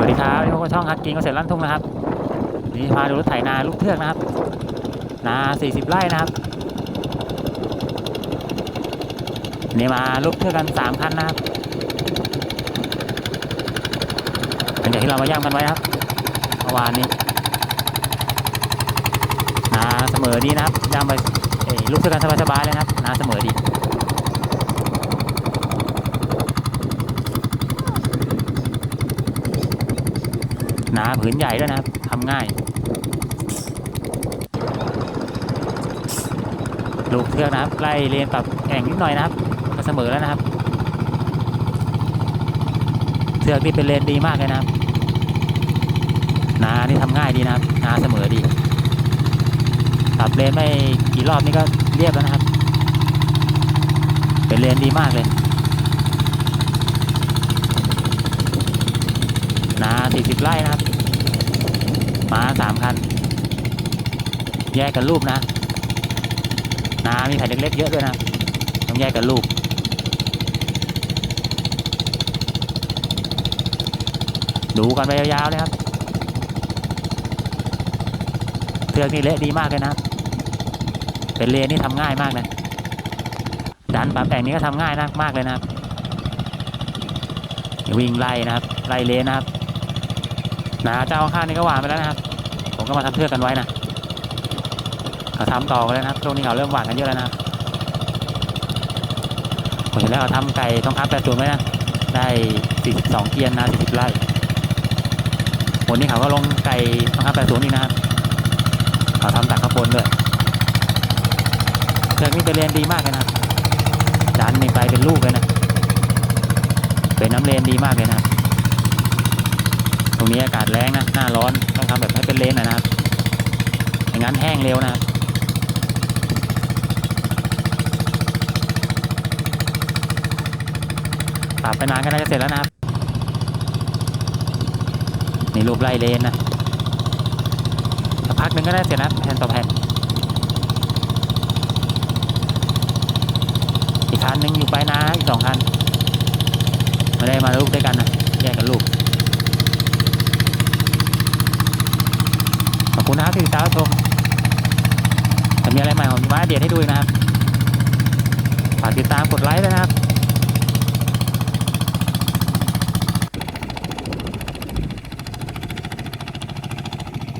วัสดีครับนี่พวกช่องฮักกินเกษตรลั่นทุ่งนะครับนี่พาดูรถไถนาลูกเทือกนะครับ นา40ไร่นะครับนี่มาลูกเทือกกัน3คันนะครับหลังจากที่เรามาย่างกันไว้ครับเมื่อวานนี้นาเสมอดีนะครับย่างไปลูกเทือกกันสบายๆเลยนะครับนาเสมอดี นาผืนใหญ่ด้วยนะครับทำง่าย ลูกเทือกนะครับไล่เลนปรับแอ่งนิดหน่อยนะครับก็เสมอแล้วนะครับ เทือกนี่เป็นเลนดีมากเลยนะครับนานี่ทำง่ายดีนะครับนาเสมอดีปรับเลนไม่กี่รอบนี่ก็เรียบแล้วนะครับ เป็นเลนดีมากเลย นา40ไร่นะครับมาสามคัน แยกกันรูปนะ นามีแผ่นเล็กๆเยอะด้วยนะ ต้องแยกกันรูปดูกันไปยาวๆเลยครับเทือกนี่เละดีมากเลยนะ เป็นเลนนี่ทำง่ายมากนะดันปรับแต่งนี้ก็ทำง่ายนะมากเลยนะครับวิ่งไล่นะครับ ไล่เลนนะครับ นาเจ้าข้างนี่ก็หวานไปแล้วนะครับ ผมก็มาทำเทือกกันไว้นะเขาทำต่อกันแล้วนะครับช่วงนี้เขาเริ่มหวานกันเยอะแล้วนะครับผมเห็นแล้วเขาทำไก่ต้องคับแปดศูนย์ไว้นะได้42เกียนนะ40ไร่วันนี้เขาก็ลงไก่ต้องคับแปดศูนย์อีกนะครับเขาทำตักข้าวปนด้วยเทือกนี้เป็นเลนดีมากเลยนะดันนี่ไปเป็นลูกเลยนะเป็นน้ำเลนดีมากเลยนะครับ ตรงนี้อากาศแรงนะหน้าร้อนต้องทำแบบให้เป็นเลนนะครับไม่งั้นแห้งเร็วนะครับปรับไปนานก็น่าจะเสร็จแล้วนะครับนี่รูปไล่เลนนะสักพักหนึ่งก็ได้เสร็จนะแผ่นต่อแผ่นอีกคันหนึ่งอยู่ไปนาอีกสองคันไม่ได้มาลูกด้วยกันนะแยกกันลูก ขอบคุณนะครับที่ติดตามรับชมถ้ามีอะไรใหม่ผมจะมาอัปเดให้ดูนะครับฝากติดตามกดไลค์ด้วยนะครับ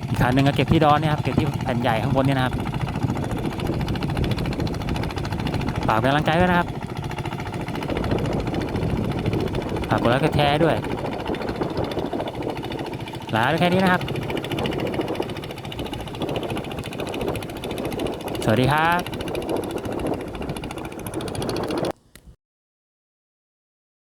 อีกคันหนึ่งก็เก็บที่ดอนเนี่ยครับเก็บที่แผ่นใหญ่ข้างบนเนี่ยนะครับฝากเป็นกำลังใจด้วยนะครับฝากกดไลค์กดแชร์ด้วยลาไปแค่นี้นะครับ วัสดีครับ